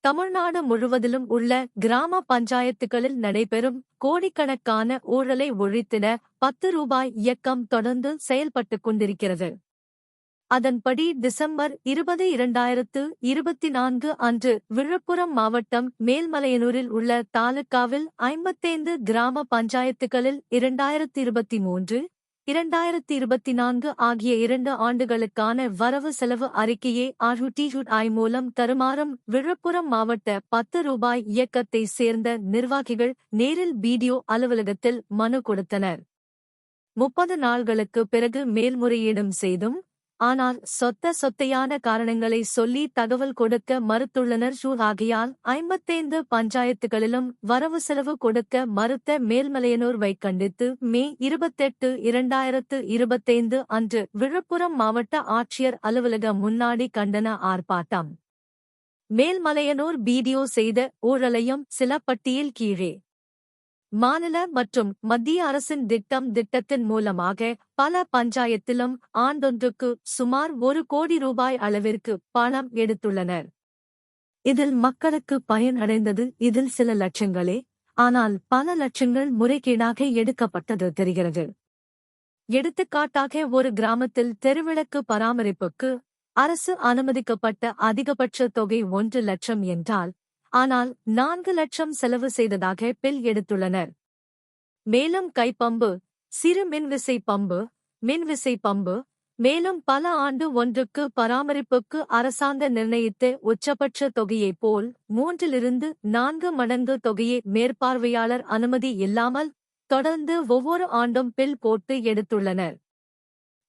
தமிழ்நாடு முழுவதிலும் உள்ள கிராம பஞ்சாயத்துகளில் நடைபெறும் கோடிக்கணக்கான ஊழலை ஒழித்திட பத்து ரூபாய் இயக்கம் தொடர்ந்து செயல்பட்டுக் கொண்டிருக்கிறது. அதன்படி டிசம்பர் இருபது இரண்டாயிரத்து இருபத்தி நான்கு அன்று விழுப்புரம் மாவட்டம் மேல்மலையனூரில் உள்ள தாலுக்காவில் ஐம்பத்தைந்து கிராம பஞ்சாயத்துகளில் இரண்டாயிரத்தி இருபத்தி மூன்று இரண்டாயிரத்தி இருபத்தி நான்கு ஆகிய இரண்டு ஆண்டுகளுக்கான வரவு செலவு அறிக்கையை ஐ மூலம் தருமாறும் விழுப்புரம் மாவட்ட பத்து ரூபாய் இயக்கத்தை சேர்ந்த நிர்வாகிகள் நேரில் பிடிஓ அலுவலகத்தில் மனு கொடுத்தனர். முப்பது நாள்களுக்கு பிறகு மேல்முறையீடும் செய்தும் ஆனால் சொத்த சொத்தையான காரணங்களை சொல்லி தகவல் கொடுக்க மறுத்துள்ளனர் ஷூ ஆகையால் ஐம்பத்தைந்து பஞ்சாயத்துகளிலும் வரவு செலவு கொடுக்க மறுத்த மேல்மலையனூர்வை கண்டித்து மே இருபத்தெட்டு இரண்டாயிரத்து இருபத்தைந்து அன்று விழுப்புரம் மாவட்ட ஆட்சியர் அலுவலக முன்னாடி கண்டன ஆர்ப்பாட்டம். மேல்மலையனூர் பிடிஓ செய்த ஊழலையும் சில பட்டியல் கீழே மாநில மற்றும் மத்திய அரசின் திட்டம் திட்டத்தின் மூலமாக பல பஞ்சாயத்திலும் ஆண்டொன்றுக்கு சுமார் ஒரு கோடி ரூபாய் அளவிற்கு பணம் எடுத்துள்ளனர். இதில் மக்களுக்கு பயன் அடைந்தது இதில் சில லட்சங்களே. ஆனால் பல லட்சங்கள் முறைகேடாக எடுக்கப்பட்டது தெரிகிறது. எடுத்துக்காட்டாக ஒரு கிராமத்தில் தெருவிளக்கு பராமரிப்புக்கு அரசு அனுமதிக்கப்பட்ட அதிகபட்ச தொகை ஒன்று லட்சம் என்றால் ஆனால் நான்கு லட்சம் செலவு செய்ததாக பில் எடுத்துள்ளனர். மேலும் கைப்பம்பு சிறு மின்விசை பம்பு மின்விசை பம்பு மேலும் பல ஆண்டு ஒன்றுக்கு பராமரிப்புக்கு அரசாங்க நிர்ணயித்த உச்சபட்ச தொகையைப் போல் மூன்றிலிருந்து நான்கு மடங்கு தொகையை மேற்பார்வையாளர் அனுமதி இல்லாமல் தொடர்ந்து ஒவ்வொரு ஆண்டும் பில் போட்டு எடுத்துள்ளனர்.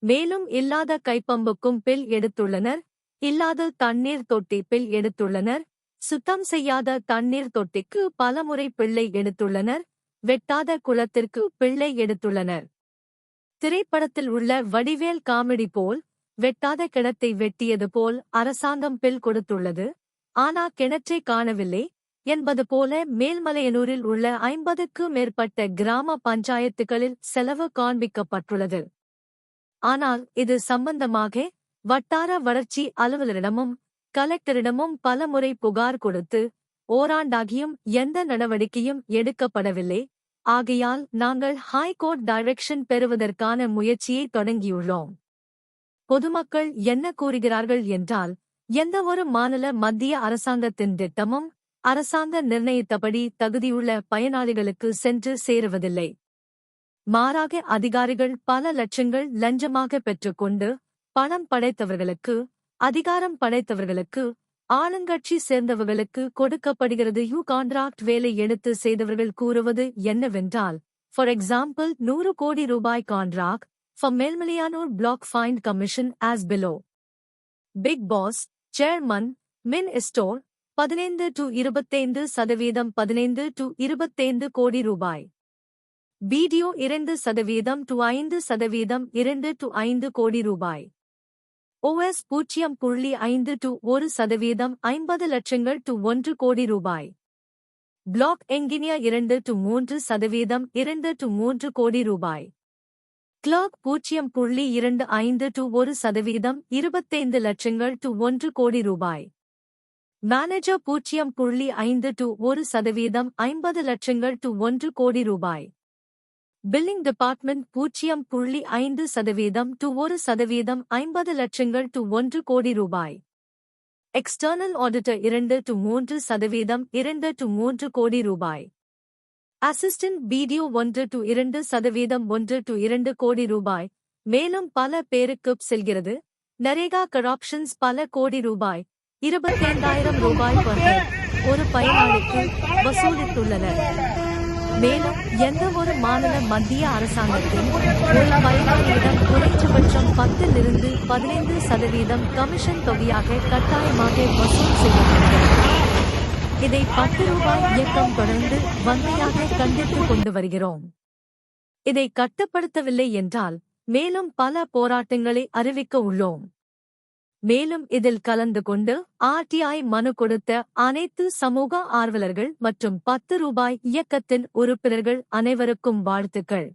மேலும் இல்லாத கைப்பம்புக்கும் பில் எடுத்துள்ளனர். இல்லாத தண்ணீர் தொட்டி பில் எடுத்துள்ளனர். சுத்தம் செய்யாத தண்ணீர் தொட்டிக்கு பலமுறை பிள்ளை எடுத்துள்ளனர். வெட்டாத குளத்திற்கு பிள்ளை எடுத்துள்ளனர். திரைப்படத்தில் உள்ள வடிவேல் காமெடி போல் வெட்டாத கிணத்தை வெட்டியது போல் அரசாங்கம் பில் கொடுத்துள்ளது. ஆனா கிணற்றை காணவில்லை. என்பது போல மேல்மலையனூரில் உள்ள ஐம்பதுக்கு மேற்பட்ட கிராம பஞ்சாயத்துகளில் செலவு காண்பிக்கப்பட்டுள்ளது. ஆனால் இது சம்பந்தமாக வட்டார வளர்ச்சி அலுவலரிடமும் கலெக்டரிடமும் பலமுறை புகார் கொடுத்து ஓராண்டாகியும் எந்த நடவடிக்கையும் எடுக்கப்படவில்லை. ஆகையால் நாங்கள் ஹைகோர்ட் டைரக்ஷன் பெறுவதற்கான முயற்சியை தொடங்கியுள்ளோம். பொதுமக்கள் என்ன கூறுகிறார்கள் என்றால் எந்தவொரு மாநில மத்திய அரசாங்கத்தின் திட்டமும் அரசாங்க நிர்ணயித்தபடி தகுதியுள்ள பயனாளிகளுக்கு சென்று சேருவதில்லை. மாறாக அதிகாரிகள் பல லட்சங்கள் லஞ்சமாக பெற்றுக்கொண்டு பணம் படைத்தவர்களுக்கு அதிகாரம் படைத்தவர்களுக்கு ஆளுங்கட்சி சேர்ந்தவர்களுக்கு கொடுக்கப்படுகிறது. யூ கான்ட்ராக்ட் வேலை எடுத்து செய்தவர்கள் கூறுவது என்னவென்றால் ஃபார் எக்ஸாம்பிள் நூறு கோடி ரூபாய் contract for Melmalayanur block find commission as below big boss chairman மின் ஸ்டோர் பதினைந்து டு இருபத்தைந்து சதவீதம் பதினைந்து டு இருபத்தைந்து கோடி ரூபாய். வீடியோ இரண்டு சதவீதம் டு ஐந்து சதவீதம் இரண்டு டு ஐந்து கோடி ரூபாய். ஓஎஸ் பூஜ்ஜியம் புள்ளி ஐந்து டு ஒரு சதவீதம் ஐம்பது லட்சங்கள் டு ஒன்று கோடி ரூபாய். பிளாக் எங்கினியா இரண்டு டு மூன்று சதவீதம் இரண்டு டு மூன்று கோடி ரூபாய். கிளர்க் பூஜ்ஜியம் புள்ளி இரண்டு ஐந்து டு ஒரு சதவீதம் இருபத்தைந்து லட்சங்கள் டு ஒன்று கோடி ரூபாய். மேனேஜர் பூஜ்ஜியம் புள்ளி ஐந்து டு ஒரு சதவீதம் ஐம்பது லட்சங்கள் டு ஒன்று கோடி ரூபாய். பில்லிங் டிபார்ட்மெண்ட் பூஜ்ஜியம் புள்ளி ஐந்து சதவீதம் டு ஒரு சதவீதம் ஐம்பது லட்சங்கள் டு ஒன்று கோடி ரூபாய். எக்ஸ்டர்னல் ஆடிட்டர் இரண்டு டு மூன்று சதவீதம் இரண்டு டு மூன்று கோடி ரூபாய். அசிஸ்டன்ட் பிடிஓ ஒன்று டு இரண்டு சதவீதம் ஒன்று டு இரண்டு கோடி ரூபாய். மேலும் பல பேருக்கு செல்கிறது. நரேகா கரப்ஷன்ஸ் பல கோடி ரூபாய். இருபத்தைந்தாயிரம் ரூபாய் கொண்டு ஒரு பயனாளிக்கு வசூலித்துள்ளனர். மேலும் எந்த ஒரு மாநில மத்திய அரசாங்கத்தின் ஒரு பயனாளியிடம் குறைந்தபட்சம் பத்திலிருந்து பதினைந்து சதவீதம் கமிஷன் தொகையாக கட்டாயமாக வசூல் செய்யப்படுகிறது. இதை பத்து ரூபாய் இயக்கம் தொடர்ந்து வன்மையாக கண்டித்துக் கொண்டு வருகிறோம். இதை கட்டுப்படுத்தவில்லை என்றால் மேலும் பல போராட்டங்களை அறிவிக்க உள்ளோம். மேலும் இதில் கலந்து கொண்டு ஆர்டிஐ மனு கொடுத்த அனைத்து சமூக ஆர்வலர்கள் மற்றும் பத்து ரூபாய் இயக்கத்தின் உறுப்பினர்கள் அனைவருக்கும் வாழ்த்துக்கள்.